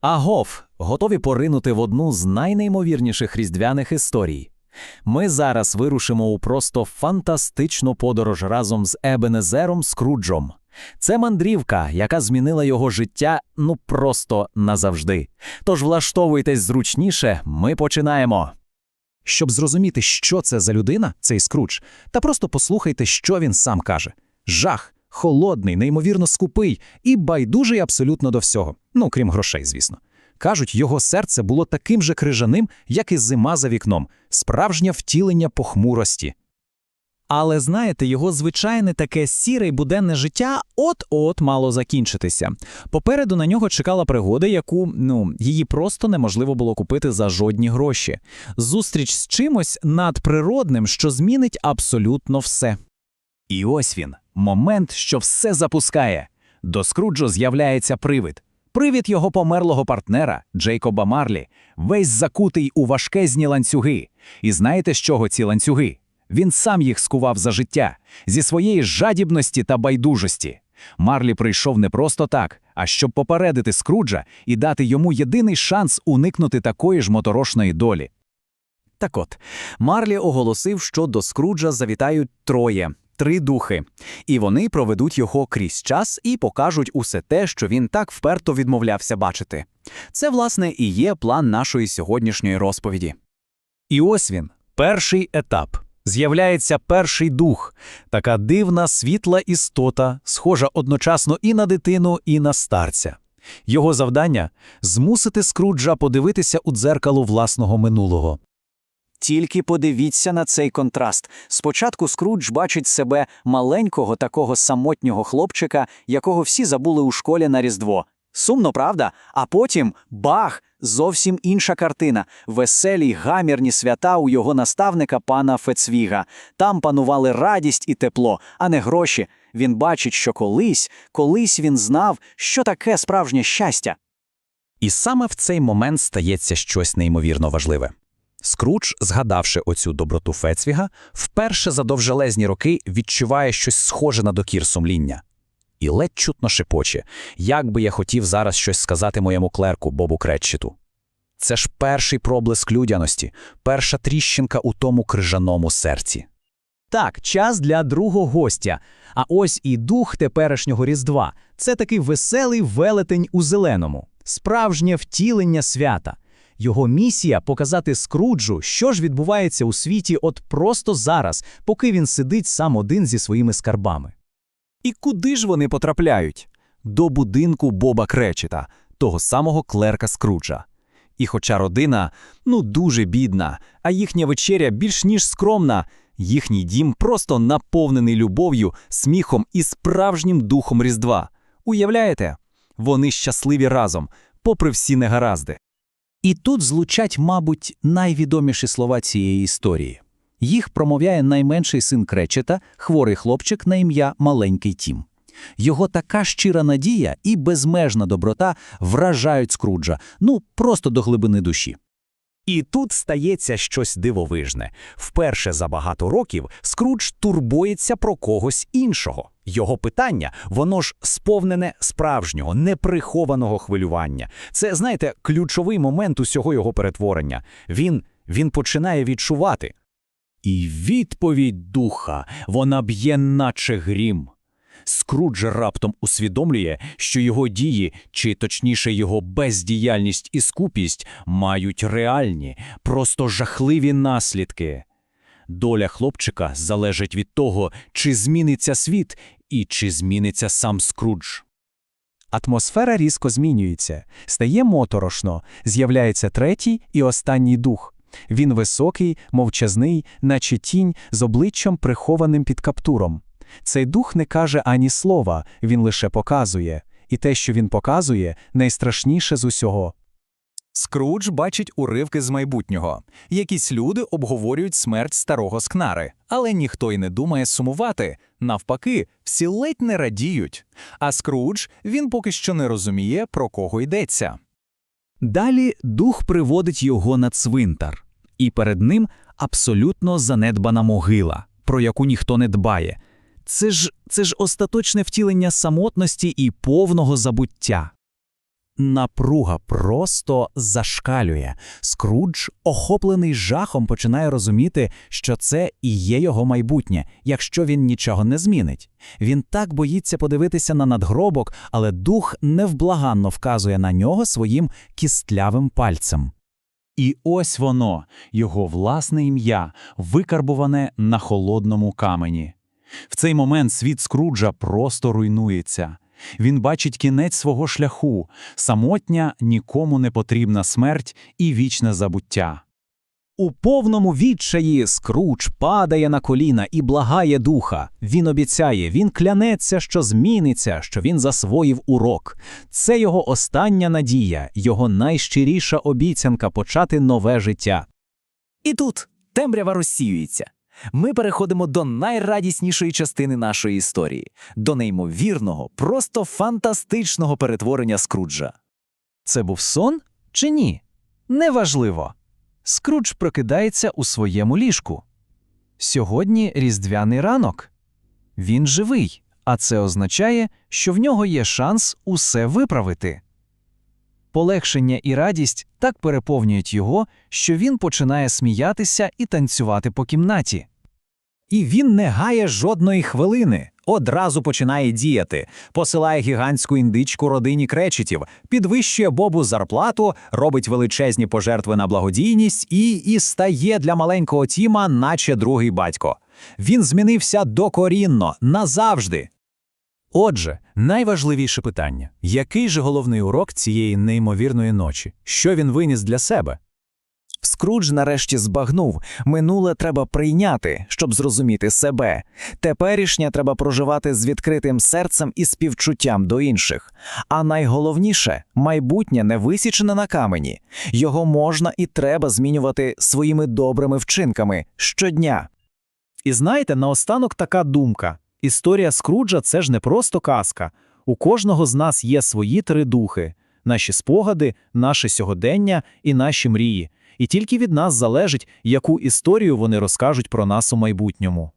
Агов, готові поринути в одну з найнеймовірніших різдвяних історій. Ми зараз вирушимо у просто фантастичну подорож разом з Ебенезером Скруджом. Це мандрівка, яка змінила його життя ну просто назавжди. Тож влаштовуйтесь зручніше, ми починаємо. Щоб зрозуміти, що це за людина, цей скрудж, та просто послухайте, що він сам каже: жах, холодний, неймовірно скупий і байдужий абсолютно до всього. Ну, крім грошей, звісно. Кажуть, його серце було таким же крижаним, як і зима за вікном, справжнє втілення похмурості. Але знаєте, його звичайне таке сіре й буденне життя от-от мало закінчитися. Попереду на нього чекала пригода, яку ну її просто неможливо було купити за жодні гроші. Зустріч з чимось надприродним, що змінить абсолютно все. І ось він, момент, що все запускає. До Скруджо з'являється привид. Привід його померлого партнера Джейкоба Марлі, весь закутий у важкезні ланцюги. І знаєте, з чого ці ланцюги? Він сам їх скував за життя, зі своєї жадібності та байдужості. Марлі прийшов не просто так, а щоб попередити Скруджа і дати йому єдиний шанс уникнути такої ж моторошної долі. Так от, Марлі оголосив, що до Скруджа завітають троє, три духи, і вони проведуть його крізь час і покажуть усе те, що він так вперто відмовлявся бачити. Це, власне, і є план нашої сьогоднішньої розповіді. І ось він, перший етап. З'являється перший дух, така дивна світла істота, схожа одночасно і на дитину, і на старця. Його завдання змусити Скруджа подивитися у дзеркало власного минулого. Тільки подивіться на цей контраст. Спочатку Скрудж бачить себе маленького такого самотнього хлопчика, якого всі забули у школі на Різдво. Сумно, правда? А потім бах! Зовсім інша картина. Веселі гамірні свята у його наставника пана Фецвіга. Там панували радість і тепло, а не гроші. Він бачить, що колись, колись він знав, що таке справжнє щастя. І саме в цей момент стається щось неймовірно важливе. Скрудж, згадавши оцю доброту Фецвіга, вперше за довжелезні роки відчуває щось схоже на докір сумління. І ледь чутно шепоче, як би я хотів зараз щось сказати моєму клерку Бобу Кретчету. Це ж перший проблиск людяності, перша тріщинка у тому крижаному серці. Так, час для другого гостя. А ось і дух теперішнього Різдва. Це такий веселий велетень у зеленому, справжнє втілення свята. Його місія показати Скруджу, що ж відбувається у світі от просто зараз, поки він сидить сам один зі своїми скарбами. І куди ж вони потрапляють? До будинку Боба Кречета, того самого клерка Скруджа. І хоча родина ну дуже бідна, а їхня вечеря більш ніж скромна, їхній дім просто наповнений любов'ю, сміхом і справжнім духом Різдва. Уявляєте? Вони щасливі разом, попри всі негаразди. І тут звучать, мабуть, найвідоміші слова цієї історії. Їх промовляє найменший син Кречета, хворий хлопчик на ім'я Маленький Тім. Його така щира надія і безмежна доброта вражають Скруджа, ну просто до глибини душі. І тут стається щось дивовижне. Вперше за багато років Скрудж турбується про когось іншого. Його питання, воно ж сповнене справжнього, неприхованого хвилювання. Це, знаєте, ключовий момент усього його перетворення. Він, він починає відчувати. І відповідь духа, вона б'є наче грім. Скрудж раптом усвідомлює, що його дії, чи точніше його бездіяльність і скупість, мають реальні, просто жахливі наслідки. Доля хлопчика залежить від того, чи зміниться світ і чи зміниться сам Скрудж. Атмосфера різко змінюється, стає моторошно, з'являється третій і останній дух. Він високий, мовчазний, наче тінь з обличчям прихованим під каптуром. Цей дух не каже ані слова, він лише показує, і те, що він показує, найстрашніше з усього. Скрудж бачить уривки з майбутнього. Якісь люди обговорюють смерть старого скнари, але ніхто й не думає сумувати. Навпаки, всі ледь не радіють. А Скрудж він поки що не розуміє, про кого йдеться. Далі дух приводить його на цвинтар, і перед ним абсолютно занедбана могила, про яку ніхто не дбає. Це ж це ж остаточне втілення самотності і повного забуття. Напруга просто зашкалює. Скрудж, охоплений жахом, починає розуміти, що це і є його майбутнє, якщо він нічого не змінить. Він так боїться подивитися на надгробок, але дух невблаганно вказує на нього своїм кістлявим пальцем. І ось воно, його власне ім'я, викарбуване на холодному камені. В цей момент світ Скруджа просто руйнується. Він бачить кінець свого шляху, самотня, нікому не потрібна смерть і вічне забуття. У повному відчаї Скрудж падає на коліна і благає духа. Він обіцяє, він клянеться, що зміниться, що він засвоїв урок. Це його остання надія, його найщиріша обіцянка почати нове життя. І тут темрява розсіюється. Ми переходимо до найрадіснішої частини нашої історії, до неймовірного, просто фантастичного перетворення Скруджа. Це був сон чи ні? Неважливо. Скрудж прокидається у своєму ліжку. Сьогодні різдвяний ранок. Він живий, а це означає, що в нього є шанс усе виправити. Полегшення і радість так переповнюють його, що він починає сміятися і танцювати по кімнаті. І він не гає жодної хвилини. Одразу починає діяти, посилає гігантську індичку родині кречетів, підвищує Бобу зарплату, робить величезні пожертви на благодійність і, і стає для маленького Тіма, наче другий батько. Він змінився докорінно, назавжди. Отже, найважливіше питання: який же головний урок цієї неймовірної ночі? Що він виніс для себе? Скрудж нарешті збагнув, минуле треба прийняти, щоб зрозуміти себе. Теперішнє треба проживати з відкритим серцем і співчуттям до інших. А найголовніше майбутнє не висічене на камені. Його можна і треба змінювати своїми добрими вчинками щодня. І знаєте, наостанок така думка. Історія Скруджа – це ж не просто казка. У кожного з нас є свої три духи – наші спогади, наше сьогодення і наші мрії. І тільки від нас залежить, яку історію вони розкажуть про нас у майбутньому.